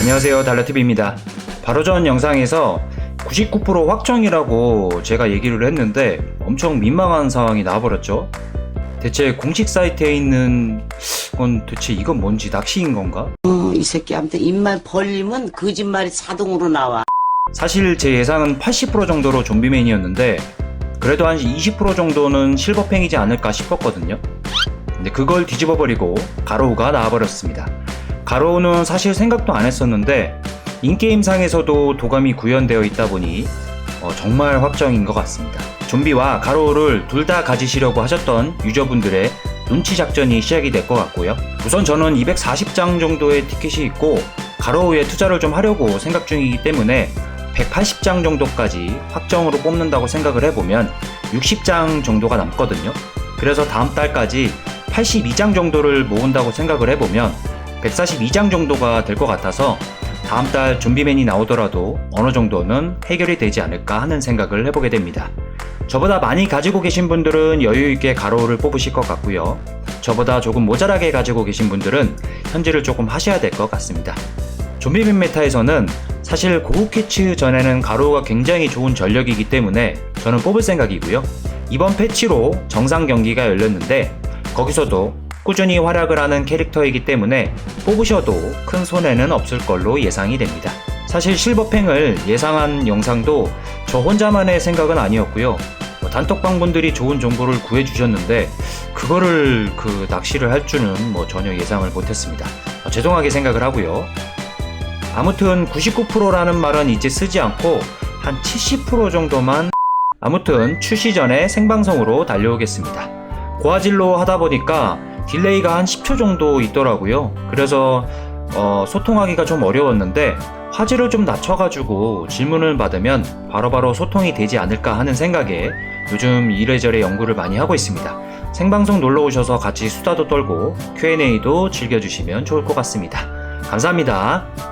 안녕하세요 달라TV입니다 바로 전 영상에서 99% 확정이라고 제가 얘기를 했는데 엄청 민망한 상황이 나와버렸죠 대체 공식 사이트에 있는 건 대체 이건 뭔지 낚시인 건가? 어, 이 새끼한테 입만 벌리면 거짓말이 자동으로 나와. 사실 제 예상은 80% 정도로 좀비맨이었는데 그래도 한 20% 정도는 실버팽이지 않을까 싶었거든요. 근데 그걸 뒤집어버리고 가로우가 나와버렸습니다. 가로우는 사실 생각도 안 했었는데 인게임상에서도 도감이 구현되어 있다 보니 어, 정말 확정인 것 같습니다. 좀비와 가로우를 둘 다 가지시려고 하셨던 유저분들의 눈치 작전이 시작이 될 것 같고요. 우선 저는 240장 정도의 티켓이 있고 가로우에 투자를 좀 하려고 생각 중이기 때문에 180장 정도까지 확정으로 뽑는다고 생각을 해보면 60장 정도가 남거든요. 그래서 다음 달까지 82장 정도를 모은다고 생각을 해보면 142장 정도가 될 것 같아서 다음 달 좀비맨이 나오더라도 어느 정도는 해결이 되지 않을까 하는 생각을 해보게 됩니다. 저보다 많이 가지고 계신 분들은 여유있게 가로를 뽑으실 것 같고요. 저보다 조금 모자라게 가지고 계신 분들은 현질을 조금 하셔야 될 것 같습니다. 좀비맨 메타에서는 사실 고급 캐치 전에는 가로가 굉장히 좋은 전력이기 때문에 저는 뽑을 생각이고요. 이번 패치로 정상 경기가 열렸는데 거기서도 꾸준히 활약을 하는 캐릭터이기 때문에 뽑으셔도 큰 손해는 없을 걸로 예상이 됩니다. 사실 실버팽을 예상한 영상도 저 혼자만의 생각은 아니었고요. 뭐 단톡방 분들이 좋은 정보를 구해주셨는데 그거를 그 낚시를 할 줄은 뭐 전혀 예상을 못했습니다. 어, 죄송하게 생각을 하고요. 아무튼 99%라는 말은 이제 쓰지 않고 한 70% 정도만 아무튼 출시 전에 생방송으로 달려오겠습니다. 고화질로 하다 보니까 딜레이가 한 10초 정도 있더라고요. 그래서 어, 소통하기가 좀 어려웠는데 화질을 좀 낮춰가지고 질문을 받으면 바로 바로 소통이 되지 않을까 하는 생각에 요즘 이래저래 연구를 많이 하고 있습니다. 생방송 놀러 오셔서 같이 수다도 떨고 Q&A도 즐겨주시면 좋을 것 같습니다. 감사합니다.